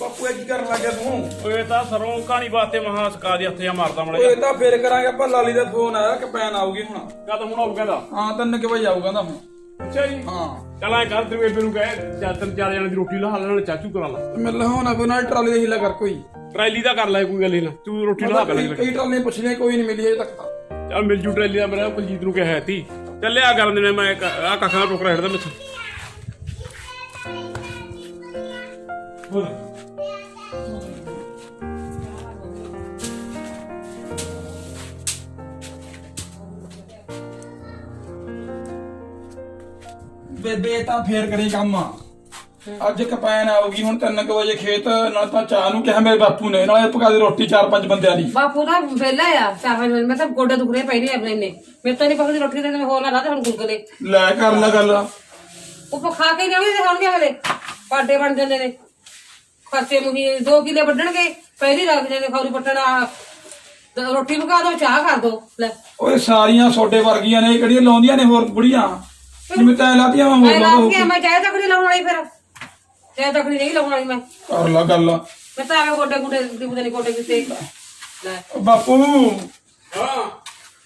ਬਾਪੂ ਇਹ ਕੀ ਕਰਨ ਲੱਗਿਆ ਤੂੰ? ਓਏ ਤਾਂ ਸਰੋਂ ਕਹਾਣੀ ਵਾਸਤੇ ਮਹਾ ਸਕਾ ਦੀ ਹੱਥੇ ਆ ਮਾਰਦਾ ਮੜਾ ਓਏ ਤਾਂ ਫੇਰ ਕਰਾਂਗੇ ਆਪਾਂ ਲਾਲੀ ਦਾ ਫੋਨ ਆਇਆ ਕਿ ਪੈਨ ਆਊਗੀ ਹੁਣ। ਕਦ ਹੁਣ ਆਉ ਕਹਿੰਦਾ। ਹਾਂ ਤਿੰਨ ਕੁ ਵਜੇ ਆਊਗਾ ਨਾ ਹੁਣ। ਅੱਛਾ ਜੀ। ਹਾਂ। ਚਲ ਐ ਕਰ ਤੇ ਬੇਬੇ ਨੂੰ ਕਹੇ ਚਾਰ ਤਿੰਨ ਚਾਰ ਜਣੇ ਦੀ ਰੋਟੀ ਲਾ ਨਾਲ ਚਾਚੂ ਕਰਾ ਲਾ। ਤੇ ਮਿਲ ਹੋਣਾ ਕੋਈ ਨਾਲ ਟਰਾਲੀ ਦੇ ਹਿੱਲਾ ਕਰ ਕੋਈ। ਟਰੈਲੀ ਦਾ ਕਰ ਲੈ ਕੋਈ ਗੱਲ ਨਹੀਂ ਤੂੰ ਰੋਟੀ ਲਾ ਕਈ ਕੇ। ਕਈ ਟਰਾਲੀਆਂ ਪੁੱਛਣੀਆਂ ਕੋਈ ਨਹੀਂ ਮਿਲੀ ਅਜੇ ਤੱਕ ਤਾਂ। ਚੱਲ ਮਿਲ ਜੂ ਟਰੈਲੀ ਦਾ ਮੇਰਾ, ਕੁਲਜੀਤ ਨੂੰ ਕਿਹਾ ਤੀ। ਚੱਲਿਆ ਕਰਨ ਦੇਣਾ ਮੈਂ ਆ ਕੱਖਾਂ ਟੋਕਰਾ ਹਟਦਾ ਮੈਥੋਂ। ਹੋਰ। ਬੇਬੇ ਤਾਂ ਫੇਰ ਕਰੀ ਕੰਮ। ਅੱਜ ਕਪੈਨ ਆਊਗੀ ਹੁਣ 3 ਵਜੇ ਖੇਤ ਨਾਲ ਤਾਂ ਚਾਹ ਨੂੰ ਕਿਹਾ ਮੇਰੇ ਬਾਪੂ ਨੇ ਨਾਲੇ ਪਕਾ ਦੇ ਰੋਟੀ ਚਾਰ ਪੰਜ ਬੰਦਿਆਂ ਦੀ ਬਾਪੂ ਦਾ ਵੇਲਾ ਆ ਚਾਹੇ ਮੈਂ ਤਾਂ ਗੋਡੇ ਦੁਖਰੇ ਪਏ ਨੇ ਆਪਣੇ ਨੇ ਮੇਰੇ ਤਾਂ ਨਹੀਂ ਪਕਦੀ ਰੋਟੀ ਮੈਂ ਹੋਰ ਨਾ ਲਾ ਤੇ ਹੁਣ ਗੁਲਗਲੇ। ਲੈ ਕਰ ਲੈ ਗੱਲ। ਉਹ ਖਾ ਕੇ ਜਾਣੀ ਤੇ ਹੋਣਗੇ ਅਗਲੇ ਪਾਡੇ ਬਣ ਜਾਂਦੇ ਨੇ। ਖਰਚੇ ਨੂੰ ਵੀ 2 ਕਿਲੇ ਵੱਢਣਗੇ ਪਹਿਲੀ ਰੱਖ ਜਾਂਦੇ ਖੌਰੀ ਪੱਟਣਾ ਰੋਟੀ ਪਕਾ ਦੋ ਚਾਹ ਕਰ ਦੋ ਲੈ। ਓਏ ਸਾਰੀਆਂ ਛੋਡੇ ਵਰਗੀਆਂ ਨੇ ਇਹ ਕਿਹੜੀਆਂ ਲਾਉਂਦੀਆਂ ਨੇ ਹੋਰ ਬੁੜੀਆਂ? ਜਿਵੇਂ ਤੈਂ ਲਾਤੀਆਂ ਮੈਂ ਹੋਰ ਲਾ ਲਾਉਂਦਾ ਕੇ ਮੈਂ ਚਾਹ ਤੱਕ ਨਹੀਂ ਲਾਉਣ ਵਾਲੀ ਫਿਰ। ਚਾਹ ਤੱਕ ਨਹੀਂ ਲਾਉਣ ਮੈਂ। ਕਰ ਲੈ ਗੱਲ ਮੈਂ ਤਾਂ ਆਵੇ ਗੋਡੇ ਗੁੱਡੇ ਦੀ ਪਤਾ ਨਹੀਂ ਗੋਡੇ ਕਿਤੇ। ਲੈ। ਓ ਬਾਪੂ। ਹਾਂ।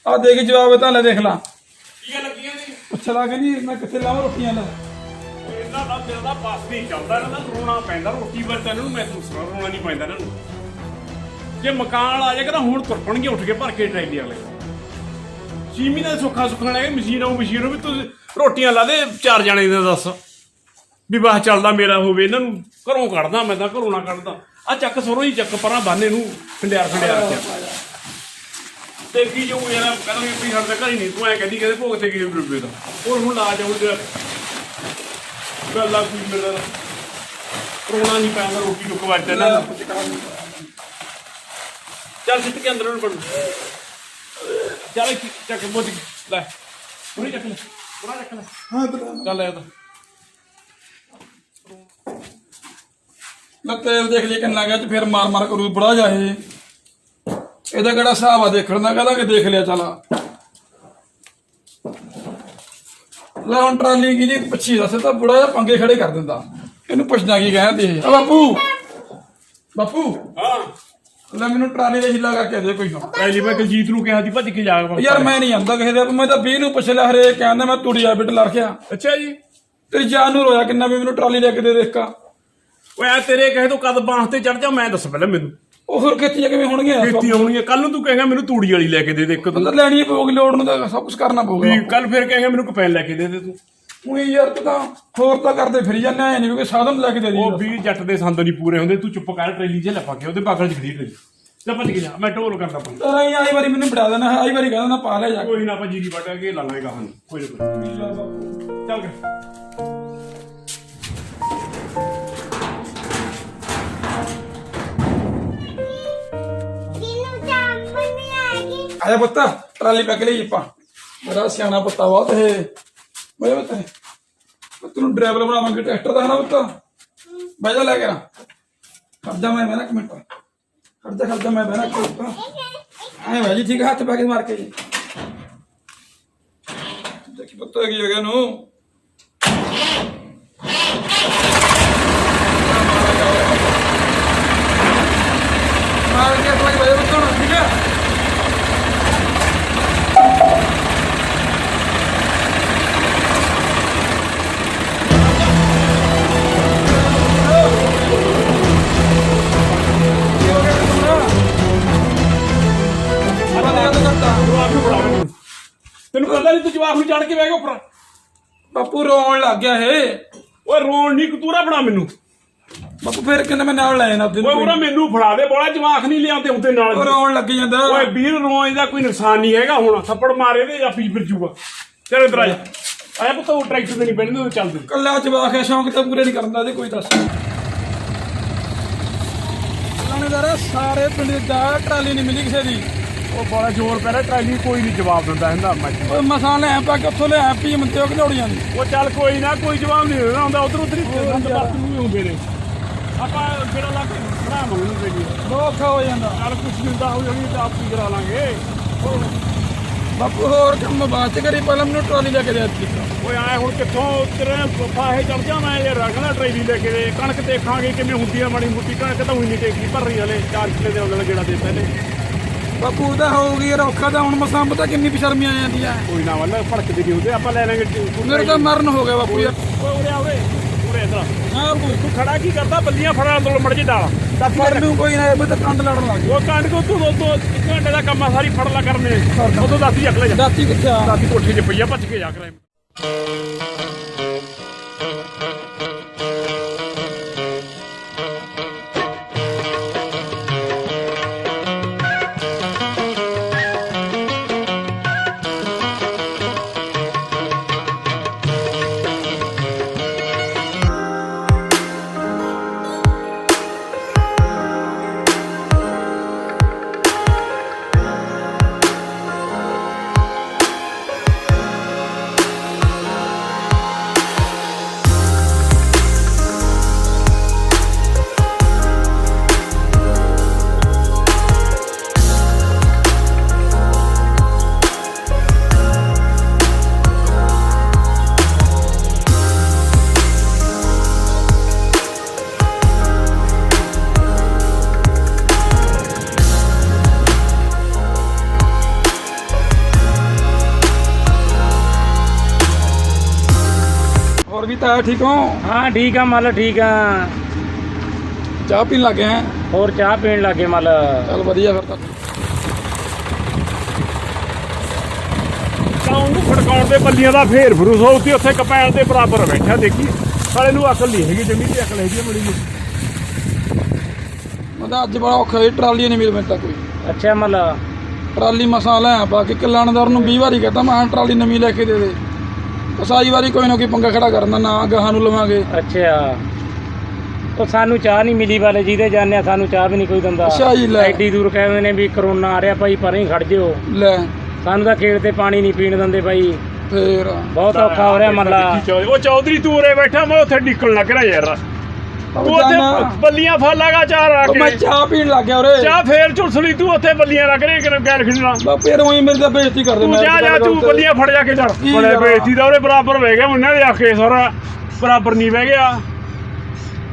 ਆ ਦੇ ਕੇ ਜਵਾਬ ਤਾਂ ਲੈ ਦੇਖ ਲਾ। ਕੀ ਗੱਲ ਕੀ ਪੁੱਛ ਲਾ ਕਹਿੰਦੀ ਮੈਂ ਕਿੱਥੇ ਲਾਵਾਂ ਰੋਟੀਆਂ ਲੈ। ਇਹਨਾਂ ਦਾ ਦਿਲ ਦਾ ਪਾਸ ਨਹੀਂ ਚੱਲਦਾ ਇਹਨਾਂ ਦਾ ਰੋਣਾ ਪੈਂਦਾ ਰੋਟੀ ਵਰ ਤਾਂ ਇਹਨਾਂ ਨੂੰ ਮਹਿਸੂਸ ਕਰਨਾ ਰੋਣਾ ਨਹੀਂ ਪੈਂਦਾ ਇਹਨਾਂ ਨੂੰ। ਜੇ ਮਕਾਨ ਆ ਜਾਏਗਾ ਤਾਂ ਹੁਣ ਤੁਰਪਣਗੇ ਉੱਠ ਕੇ ਭਰ ਕੇ ਟਰੈਲੀ ਵਾਲੇ। ਚੀਮੀ ਦਾ ਸੁੱਖਾ ਸੁੱਖਣ ਲੱਗੇ ਮਸ਼ੀਨ ਆਉ ਮਸ਼ੀਨ ਨੂੰ ਵੀ ਤੂੰ ਰੋਟੀਆਂ ਲਾ ਦੇ ਚਾਰ ਜਣੇ ਦੇ ਦੱਸ। ਵੀ ਬਾਹ ਚੱਲਦਾ ਮੇਰਾ ਹੋਵੇ ਇਹਨਾਂ ਨੂੰ ਘਰੋਂ ਕੱਢਦਾ ਮੈਂ ਤਾਂ ਘਰੋਂ ਨਾ ਕੱਢਦਾ। ਆ ਚੱਕ ਸਰੋਂ ਹੀ ਚੱਕ ਪਰਾਂ ਬਾਨੇ ਨੂੰ ਖੰਡਿਆਰ ਖੰਡਿਆਰ ਰੱਖਿਆ ਤੇ ਕੀ ਜੋ ਯਾਰ ਕਹਿੰਦਾ ਵੀ ਸਾਡੇ ਘਰ ਹੀ ਨਹੀਂ ਤੂੰ ਐ ਕਹਿੰਦੀ ਕਹਿੰਦੇ ਭੋਗ ਤੇ ਕੀ ਬੇਬੇ ਦਾ? ਹੋਰ ਹੁਣ ਲਾ ਜਾਊਗਾ ਗੱਲਾਂ ਕੋਈ ਮੇਰਾ ਰੋਣਾ ਨਹੀਂ ਪੈਂਦਾ ਰੋਟੀ ਟੁੱਕ ਵੱਜਦਾ ਨੂੰ ਚੱਲ ਸਿੱਟ ਕੇ ਅੰਦਰ ਨੂੰ ਪੜ ਚੱਲ ਚੱਕ ਬੋਤੀ ਲੈ ਪੂਰੀ ਚੱਕ ਲੈ ਪੂਰਾ ਚੱਕ ਲੈ। ਹਾਂ ਤੇ ਚੱਲ ਆਇਆ ਤਾਂ। ਲੈ ਤੇਲ ਦੇਖ ਲਈ ਕਿੰਨਾ ਗਿਆ ਤੇ ਫਿਰ ਮਾਰ ਮਾਰ ਕਰੂ ਬੜਾ ਜਾ ਇਹ। ਇਹਦਾ ਕਿਹੜਾ ਹਿਸਾਬ ਆ ਦੇਖਣ ਦਾ? ਕਹਿੰਦਾ ਕਿ ਦੇਖ ਲਿਆ ਚਲਾ ਲੈ ਹੁਣ ਟਰਾਲੀ ਕੀ ਦੀ ਪੱਛੀ ਦੱਸ ਤਾਂ ਬੜਾ ਜਿਹਾ ਪੰਗੇ ਖੜੇ ਕਰ ਦਿੰਦਾ। ਇਹਨੂੰ ਪੁੱਛਦਾ ਕੀ ਕਹਿੰਦੇ ਆ ਬਾਪੂ! ਬਾਪੂ! ਹਾਂ। ਲੈ ਮੈਨੂੰ ਟਰਾਲੀ ਦੇ ਹਿੱਲਾ ਕਰਕੇ ਦੇ ਕੋਈ ਨਾ। ਪਹਿਲੀ ਮੈਂ ਕੁਲਜੀਤ ਨੂੰ ਕਿਹਾ ਸੀ ਭੱਜ ਕੇ ਜਾ ਯਾਰ ਮੈਂ ਨਹੀਂ ਆਂਦਾ ਕਿਸੇ ਦੇ ਮੈਂ ਤਾਂ 20 ਨੂੰ ਪੁੱਛ ਲਿਆ ਹਰੇ ਕਹਿੰਦਾ ਮੈਂ ਤੁੜੀ ਆ ਬਿਟ ਲੜਖਿਆ ਅੱਛਾ ਜੀ। ਤੇਰੀ ਜਾਨ ਨੂੰ ਰੋਇਆ ਕਿੰਨਾ ਵੀ ਮੈਨੂੰ ਟਰਾਲੀ ਲੈ ਕੇ ਦੇ ਦੇਖਾ ਓਏ ਆ ਤੇਰੇ ਕਹੇ ਤੋਂ ਕਦ ਬਾਂਹ ਤੇ ਚੜ ਜਾ ਮੈਂ ਦੱਸ ਪਹਿਲਾਂ ਮੈਨੂੰ। ਉਹ ਫਿਰ ਖੇਤੀਆਂ ਕਿਵੇਂ ਹੋਣਗੀਆਂ? ਖੇਤੀ ਆਉਣੀ ਕੱਲ ਨੂੰ ਤੂੰ ਕਹੇਗਾ ਮੈਨੂੰ ਤੂੜੀ ਵਾਲੀ ਲੈ ਕੇ ਦੇ ਦੇ ਇੱਕ ਤੂੰ ਅੰਦਰ ਲੈਣੀ ਪਊਗੀ ਲੋੜ ਨੂੰ ਤਾਂ ਸਭ ਕੁਝ ਕਰਨਾ ਪਊਗਾ। ਵੀ ਕੱਲ ਫਿਰ ਕਹੇਗਾ ਮੈਨੂੰ ਕਪੈਨ ਲੈ ਕੇ ਦੇ ਦੇ ਤੂੰ। ਉਹੀ ਯਾਰ ਤੂੰ ਤਾਂ ਹੋਰ ਤਾਂ ਕਰਦੇ ਫਿਰ ਜਾਂਦੇ ਐ ਨਹੀਂ ਕੋਈ ਸਾਧਨ ਲੈ ਕੇ ਦੇ ਦੀ ਉਹ ਵੀ ਜੱਟ ਦੇ ਸੰਦ ਨਹੀਂ ਪੂਰੇ ਹੁੰਦੇ ਤੂੰ ਚੁੱਪ ਕਰ ਟਰੇਲੀ 'ਚ ਲੱਪਾ ਕੇ ਉਹਦੇ ਬਾਗਲ 'ਚ ਖੜੀ ਟਰੇਲੀ। ਭੱਜ ਕੇ ਜਾ ਮੈਂ ਢੋਲ ਕਰਦਾ ਪਈ ਤੇਰਾ ਹੀ ਆਈ ਵਾਰੀ ਮੈਨੂੰ ਫੜਾ ਦੇਣਾ ਆਈ ਵਾਰੀ ਕਹਿੰਦਾ ਨਾ ਪਾ ਲੈ ਜਾ ਕੇ। ਕੋਈ ਨਾ ਭੱਜੀ ਦੀ ਵੱਟ ਕੇ ਲਾ ਲਾਂਗਾ ਹਨ ਕੋਈ ਨਾ ਕੋਈ ਚੱਲ ਕੇ ਆਇਆ ਪੁੱਤ ਟਰਾਲੀ ਪਾ ਕੇ ਲਈ ਆਪਾਂ। ਬੜਾ ਸਿਆਣਾ ਪੁੱਤਾ ਬਹੁਤ ਇਹ। ਬਈ ਪੁੱਤ ਮੈਂ ਤੈਨੂੰ ਡਰਾਈਵਰ ਬਣਾਵਾਂਗੇ ਟਰੈਕਟਰ ਦਾ ਹੈ ਨਾ ਪੁੱਤ? ਬਹਿ ਜਾ ਲੈ ਕੇ ਨਾ ਖਰਜਾ ਮੈਂ ਬਹਿਣਾ ਇੱਕ ਮਿੰਟ। ਖਰਜਾ ਖਰਜਾ ਮੈਂ ਬਹਿਣਾ ਇੱਕ ਮਿੰਟ ਐ ਭਾਜੀ ਠੀਕ ਹੱਥ ਪਾ ਕੇ ਮਾਰ ਕੇ ਜੀ। ਦੇਖੀ ਪੁੱਤ ਕੀ ਹੋ ਗਿਆ ਨੂੰ? ਤੈਨੂੰ ਪਤਾ ਨਹੀਂ ਤੂੰ ਜਵਾਬ ਨੂੰ ਚੜ ਕੇ ਬਹਿ ਗਿਆ ਉੱਪਰ। ਬਾਪੂ ਰੋਣ ਲੱਗ ਗਿਆ ਇਹ। ਓਏ ਰੋਣ ਨਹੀਂ ਕਤੂਰਾ ਫੜਾ ਮੈਨੂੰ। ਬਾਪੂ ਫੇਰ ਕਹਿੰਦਾ ਮੈਂ ਨਾਲ ਲੈ ਜਾਣਾ ਓਏ ਉਹਰਾ ਮੈਨੂੰ ਫੜਾ ਦੇ ਬੋਲਾ ਜਵਾਕ ਨਹੀਂ ਲਿਆਉਂਦੇ ਹੁੰਦੇ ਉਹ ਨਾਲ ਰੋਣ ਲੱਗ ਜਾਂਦਾ। ਓਏ ਵੀਰ ਰੋਣ ਦਾ ਕੋਈ ਨੁਕਸਾਨ ਨਹੀਂ ਹੈਗਾ ਹੁਣ। ਥੱਪੜ ਮਾਰੇ ਤੇ ਜਾਂ ਪੀਛ ਫਿਰ ਜੂਗਾ। ਚੱਲ ਇਧਰ ਆ ਜਾ। ਆਇਆ ਪੁੱਤ ਉਹ ਟਰੈਕਟਰ ਤੇ ਨਹੀਂ ਬੈਠਦੇ ਉਹ ਚੱਲਦੇ। ਕੱਲਾ ਜਵਾਕ ਹੈ ਸ਼ੌਂਕ ਤਾਂ ਪੂਰੇ ਨਹੀਂ ਕਰਨ ਦਾ ਇਹਦੇ ਕੋਈ ਦੱਸ। ਲਾਣੇਦਾਰਾ ਸਾਰੇ ਪਿੰਡ ਦਾ ਟਰਾਲੀ ਨਹੀਂ ਮਿਲੀ ਕਿਸੇ ਦੀ। ਉਹ ਬੜਾ ਜ਼ੋਰ ਪੈ ਰਿਹਾ ਟਰਾਲੀ ਕੋਈ ਨਹੀਂ ਜਵਾਬ ਦਿੰਦਾ ਹੁੰਦਾ ਮੈਂ ਓਏ ਮਸਾਂ ਲੈ ਪਾ ਕੇ ਉੱਥੋਂ ਲੈ ਪੀ ਮੰਤੇ ਉਹ ਘੜੋੜੀਆਂ ਦੀ ਉਹ ਚੱਲ ਕੋਈ ਨਾ ਕੋਈ ਜਵਾਬ ਨਹੀਂ ਦੇਣਾ ਹੁੰਦਾ ਉਧਰ ਉਧਰ ਹੀ ਦੰਦ ਬਾਤ ਨੂੰ ਹੁੰਦੇ ਨੇ। ਆਪਾਂ ਜਿਹੜਾ ਲਾ ਕੇ ਮੰਗਣ ਦੇ ਔਖਾ ਹੋ ਜਾਂਦਾ। ਚੱਲ ਕੁਛ ਨਹੀਂ ਹੁੰਦਾ ਹੋ ਜਾਣੀ ਤਾਂ ਆਪ ਹੀ ਕਰਾ ਲਾਂਗੇ। ਬਾਪੂ ਹੋਰ ਕੰਮ ਬਾਅਦ ਚ ਕਰੀ ਪਹਿਲਾਂ ਮੈਨੂੰ ਟਰਾਲੀ ਲੈ ਕੇ ਦੇ ਦਿੱਤੀ। ਓਏ ਆਏ ਹੁਣ ਕਿੱਥੋਂ ਤੇਰੇ ਫਾਹੇ ਚੜ ਜਾ ਮੈਂ ਇਹ ਰਗਣਾ ਟਰੇਲੀ ਲੈ ਕੇ ਦੇ। ਕਣਕ ਦੇਖਾਂਗੇ ਕਿਵੇਂ ਹੁੰਦੀ ਆ ਮਾੜੀ ਮੁੱਟੀ ਕਣਕ ਤਾਂ ਉਹੀ ਨਹੀਂ ਟੇਕੀ ਭਰ ਰਹੀ ਹਲੇ 4 ਕਿਲੇ ਦੇ ਉਹਨਾਂ ਜਿਹੜਾ ਦੇ ਪਹਿਲੇ ਬਾਪੂ ਦਾ ਹੋਊਗੀ ਯਾਰ ਔਖਾ ਤਾਂ ਹੁਣ ਮਸਾਂ ਪਤਾ ਕਿੰਨੀ ਬਸ਼ਰਮੀ ਆ ਜਾਂਦੀ ਆ ਕੋਈ ਨਾ ਵੱਲ ਭੜਕਦੇ ਨਹੀਂ ਹੁੰਦੇ ਆਪਾਂ ਲੈ ਲਾਂਗੇ ਮੇਰੇ ਤਾਂ ਮਰਨ ਹੋ ਗਿਆ ਬਾਪੂ ਯਾਰ। ਉਰੇ ਆਵੇ ਉਰੇ। ਇਧਰ ਹਾਂ ਬਾਪੂ। ਤੂੰ ਖੜਾ ਕੀ ਕਰਦਾ? ਬੱਲੀਆਂ ਫੜਾਂ ਅੰਦਰੋਂ ਮੜ ਜੇ ਡਾਲ। ਦੱਸ ਮੈਨੂੰ ਕੋਈ ਨਾ ਇਹ ਤਾਂ ਕੰਡ ਲੜਨ ਲੱਗ ਗਿਆ। ਉਹ ਕਣਕ ਤੋਂ ਤੂੰ ਦੋ ਇੱਕ ਘੰਟੇ ਦਾ ਕੰਮ ਆ ਸਾਰੀ ਫੜ ਲਾ ਕਰਨੇ। ਉਦੋਂ ਦੱਸੀ ਅਗਲੇ ਜਾ। ਦਾਤੀ ਕਿੱਥੇ ਆ? ਦਾਦੀ ਕੋਠੀ 'ਚ ਪਈਆ ਭੱਜ ਕੇ ਜਾ ਕਰਾਂ ਤਾਂ ਠੀਕ ਹੋ? ਹਾਂ ਠੀਕ ਆ ਮੱਲ ਠੀਕ ਆ। ਚਾਹ ਪੀਣ ਲੱਗੇ ਆ ਹੋਰ ਚਾਹ ਪੀਣ ਲੱਗੇ ਮੱਲ। ਚੱਲ ਵਧੀਆ ਫਿਰ ਤਾਂ। ਤਾਂ ਉਹਨੂੰ ਫੜਕਾਉਣ ਦੇ ਬੱਲੀਆਂ ਦਾ ਫੇਰ ਫਰੂਸ ਹੋ ਉੱਤੇ ਉੱਥੇ ਕਪੈਲ ਦੇ ਬਰਾਬਰ ਬੈਠਾ ਦੇਖੀ ਸਾਲੇ ਨੂੰ ਅਕਲ ਨਹੀਂ ਹੈਗੀ ਜਮੀ ਤੇ ਅਕਲ ਹੈਗੀ ਮੜੀ ਜੀ ਮੈਂ ਤਾਂ ਅੱਜ ਬੜਾ ਔਖਾ ਹੋਈ ਟਰਾਲੀ ਨਹੀਂ ਮਿਲ ਮੈਨੂੰ ਤਾਂ ਕੋਈ। ਅੱਛਾ ਮੱਲ। ਟਰਾਲੀ ਮਸਾਂ ਲੈ ਆ ਬਾਕੀ ਕਿਲਾਣਦਾਰ ਨੂੰ 20 ਵਾਰੀ ਕਹਤਾ ਮੈਂ ਕਿਹਾ ਟਰਾਲੀ ਨਵੀਂ ਲੈ ਕੇ ਦੇ ਦੇ। ਸਾਈ ਵਾਰੀ ਕੋਈ ਨਾ ਕੋਈ ਪੰਗਾ ਖੜਾ ਕਰਨਾ ਨਾ ਗਾਹਾਂ ਨੂੰ ਲਵਾਂਗੇ। ਅੱਛਾ। ਉਹ ਸਾਨੂੰ ਚਾਹ ਨਹੀਂ ਮਿਲੀ ਵਾਲੇ ਜਿਹਦੇ ਜਾਣਿਆ ਆ ਸਾਨੂੰ ਚਾਹ ਵੀ ਨਹੀਂ ਕੋਈ ਦਿੰਦਾ। ਅੱਛਾ ਜੀ, ਲੈ। ਐਡੀ ਦੂਰ ਕਹਿੰਦੇ ਨੇ ਵੀ ਕਰੋਨਾ ਆ ਰਿਹਾ ਭਾਈ ਪਰੇ ਹੀ ਖੜ ਜਿਓ। ਲੈ। ਸਾਨੂੰ ਤਾਂ ਖੇਤ ਤੇ ਪਾਣੀ ਨਹੀਂ ਪੀਣ ਦਿੰਦੇ ਭਾਈ। ਫੇਰ। ਬਹੁਤ ਔਖਾ ਹੋ ਰਿਹਾ ਮੱਲਾ। ਉਹ ਚੌਧਰੀ ਤੂੰ ਉਰੇ ਬੈਠਾ ਮੈਂ ਉੱਥੇ ਡਿੱਕਣ ਲੱਗ ਰਿਹਾ ਯਾਰ। ਤੂੰ ਜਾਨਾ। ਉੱਥੇ ਬੱਲੀਆਂ ਫਾਲਾਗਾ ਚਾਰ ਆ ਉਹ ਮੈਂ ਕੇ। ਚਾਹ ਪੀਣ ਲੱਗ ਗਿਆ ਉਰੇ। ਚਾਹ ਫੇਰ ਝੁਲਸਲੀ ਤੂੰ ਉੱਥੇ ਬੱਲੀਆਂ ਰੱਖ ਗੈਰ ਖਿਡਣਾ ਬਾਪੂ ਮੇਰੇ ਤਾਂ ਬੇਇੱਜ਼ਤੀ ਜਾ ਜਾ। ਬੱਲੀਆਂ ਫੜ ਜਾ ਕੇ ਚੜ ਕੀ ਬੜੇ ਕਰਾਂ? ਬੇਇੱਜ਼ਤੀ ਦਾ ਉਹਦੇ ਬਰਾਬਰ ਬਹਿ ਗਿਆ ਉਹਨਾਂ ਦੇ ਆਖੇ ਸਾਰਾ ਬਰਾਬਰ ਨਹੀਂ ਬਹਿ ਗਿਆ।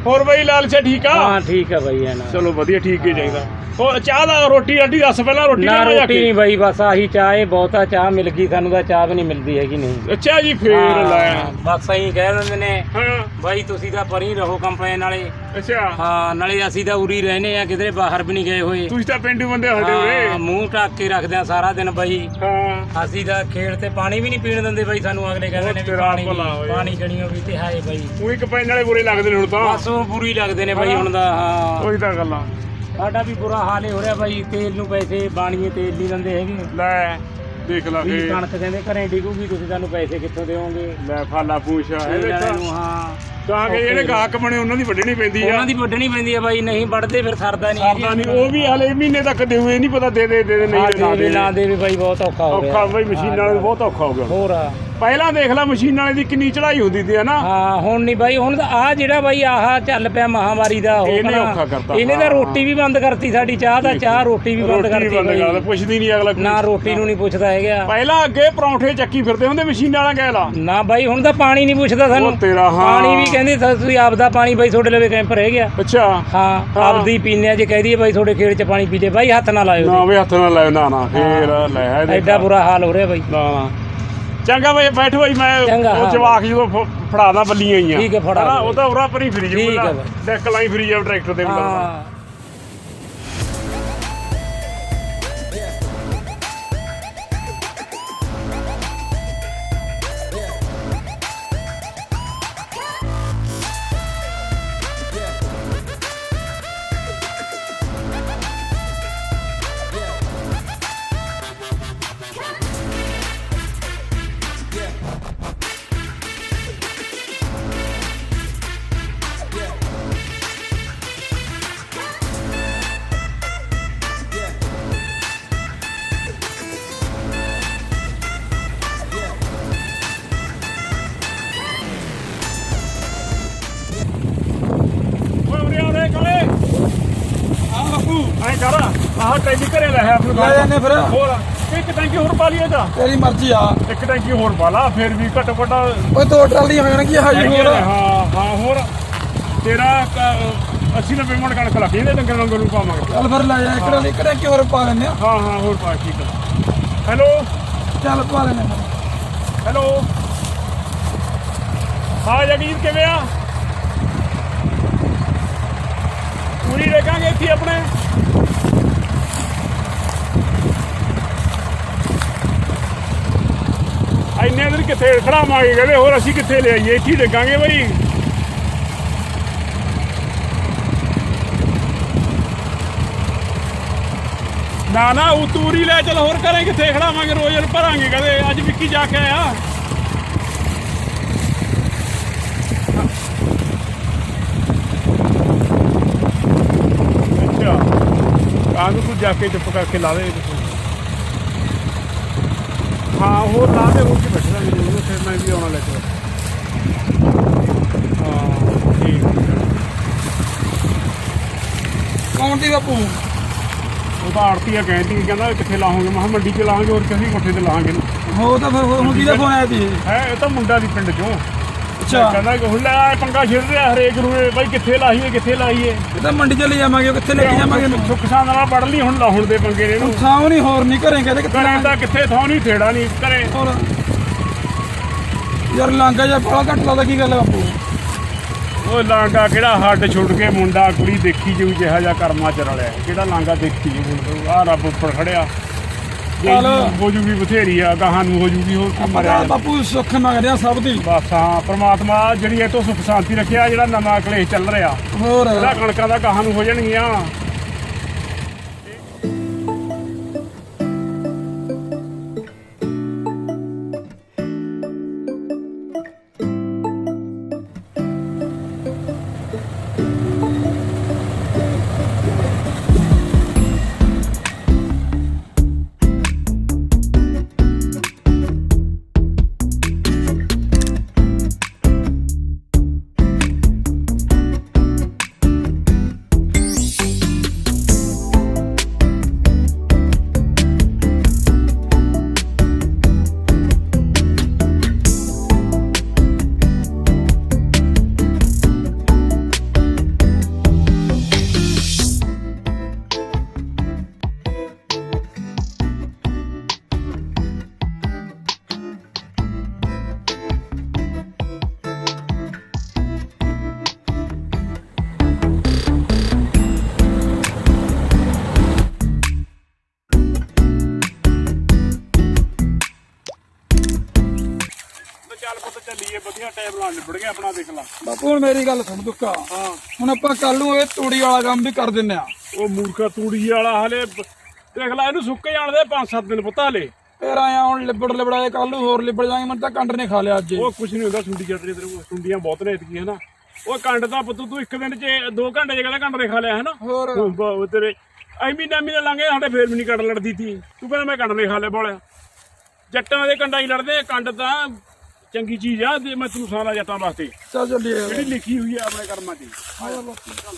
ਹੋਰ ਬਈ ਲਾਲ ਸੇ ਠੀਕ ਆ? ਹਾਂ ਠੀਕ ਆ ਭਾਈ ਐਨਾ। ਚਲੋ ਵਧੀਆ ਠੀਕ ਹੀ ਚਾਹੀਦਾ। ਉਹ ਚਾਹ ਦਾ ਰੋਟੀ ਅੱਡੀ ਦੱਸ ਪਹਿਲਾਂ ਰੋਟੀ ਨਾ ਲਿਆਵਾਂ ਜਾ ਰੋਟੀ ਕੇ? ਨਹੀਂ ਭਾਈ ਬਸ ਆਹੀ ਚਾਹ ਇਹ ਬਹੁਤਾ ਚਾਹ ਮਿਲ ਗਈ ਸਾਨੂੰ ਤਾਂ ਚਾਹ ਵੀ ਨਹੀਂ ਮਿਲਦੀ ਹੈਗੀ ਨਹੀਂ। ਅੱਛਾ ਜੀ ਫੇਰ ਲੈ। ਹਾਂ, ਬਸ ਐਂ ਕਹਿ ਦਿੰਦੇ ਨੇ ਹਾਂ। ਭਾਈ ਤੁਸੀਂ ਤਾਂ ਪਰੀ ਰਹੋ ਕੰਪਲੇਨ ਵਾਲੇ। ਅੱਛਾ। ਹਾਂ ਨਾਲੇ ਅਸੀਂ ਤਾਂ ਉਰੀ ਰਹਿੰਦੇ ਆ ਕਿਧਰੇ ਬਾਹਰ ਵੀ ਨਹੀਂ ਗਏ ਹੋਏ। ਤੁਸੀਂ ਤਾਂ ਪਿੰਡੂ ਬੰਦੇ ਸਾਡੇ ਹਾਂ, ਉਰੇ ਮੂੰਹ ਢੱਕ ਕੇ ਰੱਖਦੇ ਆ ਸਾਰਾ ਦਿਨ ਬਾਈ। ਹਾਂ। ਅਸੀਂ ਤਾਂ ਖੇਡ ਤੇ ਪਾਣੀ ਵੀ ਨਹੀਂ ਪੀਣ ਦਿੰਦੇ ਬਾਈ ਸਾਨੂੰ ਅਗਲੇ ਕਹਿੰਦੇ ਨੇ ਵੀ ਤੇਰਾ ਪਾਣੀ ਭਲਾ ਹੋਏ। ਪਾਣੀ ਜਣੀਓ ਵੀ ਤੇ ਹਾਏ ਬਾਈ। ਉਹ ਇੱਕ ਪੈਨ ਵਾਲੇ ਬੁਰੇ ਲੱਗਦੇ ਨੇ ਹੁਣ ਤਾਂ। ਬਸ ਉਹ ਬੁਰੀ ਲੱਗਦੇ ਨੇ ਬਾਈ ਹੁਣ ਦਾ ਹਾਂ। ਉਹੀ ਤਾਂ ਗੱਲਾਂ। ਸਾਡਾ ਵੀ ਬੁਰਾ ਹਾਲ ਹੀ ਹੋ ਰਿਹਾ ਬਾਈ ਤੇਲ ਨੂੰ ਪੈਸੇ ਬਾਣੀਏ ਤੇਲ ਨਹੀਂ ਦਿੰਦੇ ਹੈਗੇ। ਲੈ ਦੇਖ ਲਾ ਵੀ ਕੇ। ਕਣਕ ਕਹਿੰਦੇ ਘਰੇ ਡਿੱਗੂਗੀ ਤੁਸੀਂ ਸਾਨੂੰ ਪੈਸੇ ਕਿੱਥੋਂ ਦਿਓਗੇ? ਲੈ ਫਾਲਾ ਪੂਛਾ ਇਹ ਤੇਲ ਵਾਲਿਆਂ ਦੇਖਾ ਨੂੰ ਹਾਂ। ਤਾਂ ਕਿ ਜਿਹੜੇ ਗਾਹਕ ਬਣੇ ਉਹਨਾਂ ਦੀ ਵੱਢਣੀ ਪੈਂਦੀ ਆ। ਉਹਨਾਂ ਦੀ ਵੱਢਣੀ ਪੈਂਦੀ ਹੈ ਬਾਈ ਨਹੀਂ ਵੱਢਦੇ ਫਿਰ ਸਰਦਾ ਨਹੀਂ ਸਰਦਾ ਨਹੀਂ ਉਹ ਵੀ ਹਲੇ ਮਹੀਨੇ ਤੱਕ ਦੇਵੇ ਨਹੀਂ ਪਤਾ ਦੇ ਦੇ ਦੇ ਦੇ ਨਹੀਂ ਹਾਂ ਦੇ ਨਾ ਦੇ ਨਾ ਦੇਵੇ ਬਾਈ ਬਹੁਤ ਔਖਾ ਹੋ ਰਿਹਾ ਔਖਾ ਬਈ ਮਸ਼ੀਨ ਵਾਲੇ ਨੂੰ ਬਹੁਤ ਔਖਾ ਹੋ ਗਿਆ। ਹੋਰ ਆ। ਪਹਿਲਾਂ ਦੇਖ ਲੈ ਮਸ਼ੀਨ ਵਾਲੇ ਦੀ ਕਿੰਨੀ ਚੜਾਈ ਹੁੰਦੀ ਸੀ ਹਨਾ? ਹਾਂ ਹੁਣ ਨਹੀਂ ਬਾਈ ਹੁਣ ਤਾਂ ਆ ਜਿਹੜਾ ਬਾਈ ਆਹ ਚੱਲ ਪਿਆ ਮਹਾਮਾਰੀ ਦਾ ਉਹ ਇਹਨੇ ਔਖਾ ਕਰਤਾ, ਇਹਨੇ ਤਾਂ ਹਾਂ। ਰੋਟੀ ਵੀ ਬੰਦ ਕਰਤੀ ਸਾਡੀ ਚਾਹ ਦਾ ਚਾਹ ਰੋਟੀ ਵੀ ਬੰਦ ਰੋਟੀ ਕਰਤੀ ਬੰਦ ਬਾਈ। ਕਰਦਾ ਪੁੱਛਦੀ ਨਹੀਂ ਅਗਲਾ ਨਾ ਰੋਟੀ ਨੂੰ ਨਹੀਂ ਪੁੱਛਦਾ ਹੈਗਾ। ਪਹਿਲਾਂ ਅੱਗੇ ਪਰੌਂਠੇ ਚੱਕੀ ਫਿਰਦੇ ਹੁੰਦੇ ਮਸ਼ੀਨ ਵਾਲਾ ਕਹਿ ਲਾ ਨਾ ਬਾਈ ਹੁਣ ਤਾਂ ਪਾਣੀ ਨਹੀਂ ਪੁੱਛਦਾ ਸਾਨੂੰ। ਉਹ ਤੇਰਾ ਹਾਂ। ਪਾਣੀ ਵੀ ਕਹਿੰਦੇ ਸਾ- ਤੁਸੀਂ ਆਪਦਾ ਪਾਣੀ ਬਾਈ ਤੁਹਾਡੇ ਲਵੇ ਕੈਂਪ ਰਹਿ ਗਿਆ। ਅੱਛਾ। ਹਾਂ ਆਪਦੀ ਪੀਨੇ ਆ ਜੇ ਕਹਿ ਦਈਏ ਬਾਈ ਤੁਹਾਡੇ ਖੇਤ ਚ ਪਾਣੀ ਪੀ ਲੈ ਬਾਈ ਹੱਥ ਨਾ ਲਾਇਓ ਨਾ ਵੇ ਹੱਥ ਨਾਲ ਲੈ ਨਾ ਨਾ ਫੇਰ ਲੈ ਇਹ ਦੇਖ। ਐਡਾ ਬੁਰਾ ਹਾਲ ਹੋ ਰਿਹਾ ਬਾਈ। ਨਾ ਨਾ। ਚੰਗਾ ਬਈ ਬੈਠੋ ਬਈ ਮੈਂ ਚੰਗਾ, ਉਹ ਹਾਂ। ਜਵਾਕ ਫ- ਫੜਾਦਾ ਬੱਲੀਆਂ ਹੀ ਆ ਠੀਕ ਹੈ, ਫੜਾ ਹਨਾ, ਦਿਓ। ਉਹ ਤਾਂ ਉਰਾ ਪਰੀ ਫਰੀ ਠੀਕ ਹੈ ਜੂ ਬਈ। ਡੈਕ ਲਾਈ ਫਰੀ ਜਾ ਟਰੈਕਟਰ ਦੇ ਮਿਲਦਾ ਹਾਂ ਐ ਕਰ ਆਹ ਟੈਲੀ ਘਰੇ ਲੈ ਆ ਲੈ ਜਾਂਦੇ ਫਿਰ। ਹੋਰ ਕਿ ਇੱਕ ਟੈਂਕੀ ਹੋਰ ਪਾ ਲਈਏ ਤਾਂ ਤੇਰੀ ਮਰਜ਼ੀ ਆ। ਇੱਕ ਟੈਂਕੀ ਹੋਰ ਪਾ ਲਾ ਫਿਰ ਵੀ ਘੱਟੋ ਘੱਟ ਓਏ ਦੋ ਟਰਾਲੀਆਂ ਹੋ ਜਾਣਗੀਆਂ ਹਜੇ ਹੈਗੀਆਂ ਹੋਰ। ਨੇ, ਹਾਂ ਹਾਂ ਹੋਰ। ਤੇਰਾ 80 90 ਮਣ ਕਣਕ ਲੱਗ ਜਾਂਦੇ ਡੰਗਰ ਵਾਂਗੂ ਨੂੰ ਪਾਵਾਂਗੇ। ਚੱਲ ਫਿਰ ਲੈ ਜਾ ਇੱਕ ਟਰਾਲੀ ਇੱਕ ਟੈਂਕੀ ਹੋਰ ਪਾ ਲੈਨੇ ਆ ਹਾਂ ਹਾਂ ਹੋਰ ਪਾ ਠੀਕ ਹੈ ਹੈਲੋ? ਚੱਲ ਪਾ ਲੈਨੇ ਆ ਹੈਲੋ? ਹਾਂ ਜਗੀਰ ਕਿਵੇਂ ਆ? ਪੂਰੀ ਦੇਖਾਂਗੇ ਇੱਥੇ ਆਪਣੇ ਇੰਨੇ ਦਿਨ ਕਿੱਥੇ ਖੜਾਵਾਂਗੇ ਕਹਿੰਦੇ ਹੋਰ ਅਸੀਂ ਕਿੱਥੇ ਲੈ ਇੱਥੇ ਹੀ ਡੇਗਾਂਗੇ ਬਈ। ਨਾ ਨਾ, ਉਹ ਤੂਰੀ ਲੈ ਚਲ, ਹੋਰ ਕਰੇ ਕਿੱਥੇ ਖੜਾਵਾਂਗੇ? ਰੋਜ਼ ਭਰਾਂਗੇ ਕਹਿੰਦੇ ਅੱਜ ਵਿੱਕੀ ਜਾ ਕੇ ਆਇਆ। ਅੱਛਾ। ਕਾਹਨੂੰ ਤੂੰ ਜਾ ਕੇ ਚੁੱਪ ਕਰਕੇ ਲਾ ਦੇ। ਹਾਂ ਹੋਰ ਲਾ ਦੇ ਹੋਰ ਕੀ ਬੈਠਣਾ ਜੀ ਫਿਰ ਮੈਂ ਵੀ ਆਉਣਾ ਲੈ ਕੇ। ਹਾਂ ਠੀਕ ਹੈ। ਕੌਣ ਦੀ ਬਾਪੂ। ਉਹ ਤਾਂ ਕਹਿੰਦੀ ਕਹਿੰਦਾ ਕਿੱਥੇ ਲਾਉਂਗੇ ਮੈਂ ਕਿਹਾ ਮੰਡੀ 'ਚ ਲਾਵਾਂਗੇ ਹੋਰ ਕਿਸੇ ਕੋਠੇ ਤੇ ਲਾਵਾਂਗੇ ਨਾ ਹੋ ਤਾਂ ਫਿਰ ਹੁਣ ਕਿਹਦਾ ਫੋਨ ਆਇਆ ਸੀ? ਹੈ ਇਹ ਤਾਂ ਮੁੰਡਾ ਦੀ ਪਿੰਡ ਚੋਂ। ਅੱਛਾ। ਕਹਿੰਦਾ ਕਿ ਹੁਣ ਲੈ ਆਹ ਪੰਗਾ ਛਿੜ ਰਿਹਾ ਹਰੇਕ ਨੂੰ ਇਹ ਬਾਈ ਕਿੱਥੇ ਲਾਈਏ ਕਿੱਥੇ ਲਾਈਏ ਇਹ ਤਾਂ ਮੰਡੀ ਚ ਲੈ ਜਾਵਾਂਗੇ ਕਿੱਥੇ ਲੈ ਕੇ ਜਾਵਾਂਗੇ ਇਹਨੂੰ? ਸੁੱਖ ਸਾਂ ਨਾਲ ਪੜ ਲਈ ਹੁਣ ਲਾਹੁਣ ਦੇ ਪੰਗੇ ਨੇ ਇਹਨੂੰ। ਥਾਂ ਨਹੀਂ ਹੋਰ ਨਹੀਂ ਘਰੇ ਕਹਿੰਦੇ ਕਿੱਥੇ ਘਰੇ ਤਾਂ ਕਿੱਥੇ ਥਾਂ ਨਹੀਂ ਥੇੜਾ ਨਹੀਂ ਘਰੇ। ਹੋਰ। ਯਾਰ ਲਾਂਗਾ ਜਾਂ ਬੜਾ ਘੱਟ ਲੱਗਦਾ ਕੀ ਗੱਲ ਆ ਬਾਪੂ? ਉਹ ਲਾਂਗਾ ਕਿਹੜਾ ਹੱਡ ਛੁੱਟ ਕੇ ਮੁੰਡਾ ਕੁੜੀ ਦੇਖੀ ਜੂ ਜਿਹਾ ਜਿਹਾ ਕਰਮਾ ਚ ਰਲਿਆ। ਕਿਹੜਾ ਲਾਂਗਾ ਦੇਖੀ ਜੂ ਆ ਰੱਬ ਉੱਪਰ ਖੜਿਆ। ਚੱਲ। ਹੋ ਜੂਗੀ ਬਥੇਰੀ ਆ ਗਾਹਾਂ ਨੂੰ ਹੋ ਜੂਗੀ ਹੋਰ ਕੀ ਮਰਿਆ। ਪਤਾ ਬਾਪੂ ਸੁੱਖ ਮੰਗਦੇ ਸਭ ਦੀ। ਬਸ ਹਾਂ ਪ੍ਰਮਾਤਮਾ ਜਿਹੜੀ ਇਹ ਤੋਂ ਸੁਖ ਸ਼ਾਂਤੀ ਰੱਖਿਆ ਜਿਹੜਾ ਨਵਾਂ ਕਲੇਸ਼ ਚੱਲ ਰਿਹਾ। ਹੋਰ। ਇਹਦਾ ਕਣਕਾਂ ਦਾ ਗਾਹਾਂ ਨੂੰ ਹੋ ਜਾਣਗੀਆਂ। ਹੁਣ ਮੇਰੀ ਗੱਲ ਸੁਣ ਦੁੱਕਾ। ਹਾਂ। ਹੁਣ ਆਪਾਂ ਕੱਲ ਨੂੰ ਇਹ ਤੂੜੀ ਵਾਲਾ ਕੰਮ ਵੀ ਕਰ ਦਿੰਨੇ ਆ। ਉਹ ਮੂਰਖਾ ਤੂੜੀ ਵਾਲਾ ਹਲੇ ਦੇਖ ਲੈ ਇਹਨੂੰ ਸੁੱਕ ਜਾਣ ਦੇ 5-7 ਦਿਨ ਪੁੱਤਾ ਹਲੇ। ਫੇਰ ਆਇਆ ਹੁਣ ਲਿਬੜ ਲਿਬੜਾਏ ਕੱਲ ਨੂੰ ਹੋਰ ਲਿਬੜ ਜਾਵਾਂਗੇ ਮੈਨੂੰ ਤਾਂ ਕੰਡ ਨੇ ਖਾ ਲਿਆ ਅੱਜ। ਉਹ ਕੁਝ ਨਹੀਂ ਹੁੰਦਾ ਸੁੰਡੀ ਜੱਟ ਤੇਰੇ ਕੋਲ ਸੁੰਡੀਆਂ ਬਹੁਤ ਨੇ ਇਤਕੀ ਹਨਾ। ਉਹ ਕੰਡ ਦਾ ਪੁੱਤ ਤੂੰ ਇੱਕ ਦਿਨ ਚ ਦੋ ਘੰਟੇ ਚ ਕਹਿੰਦਾ ਕੰਡ ਨੇ ਖਾ ਲਿਆ ਹਨਾ। ਹੋਰ। ਤੇਰੇ ਐ ਮਹੀਨਾ ਮਹੀਨਾ ਲੰਘੇ ਸਾਡੇ ਫੇਰ ਵੀ ਨਹੀਂ ਕੰਡ ਲੜਦੀ ਤੀ। ਤੂੰ ਕਹਿੰਦਾ ਮੈਂ ਕੰਡ ਨੇ ਖਾ ਲਿਆ ਬੋਲਿਆ। ਜੱਟਾਂ ਦੇ ਕੰਡਾਂ ਹੀ ਲੜਦੇ ਕੰਡ ਤਾਂ ਚੰਗੀ ਚੀਜ਼ ਆ ਤੇ ਮੈਂ ਤੈਨੂੰ ਸਾਰਾ ਜੱਟਾਂ ਵਾਸਤੇ। ਚੱਲ ਚੱਲੀਏ। ਜਿਹੜੀ ਲਿਖੀ ਹੋਈ ਆ ਆਪਣੇ ਕਰਮਾਂ ਬਾਪੂ।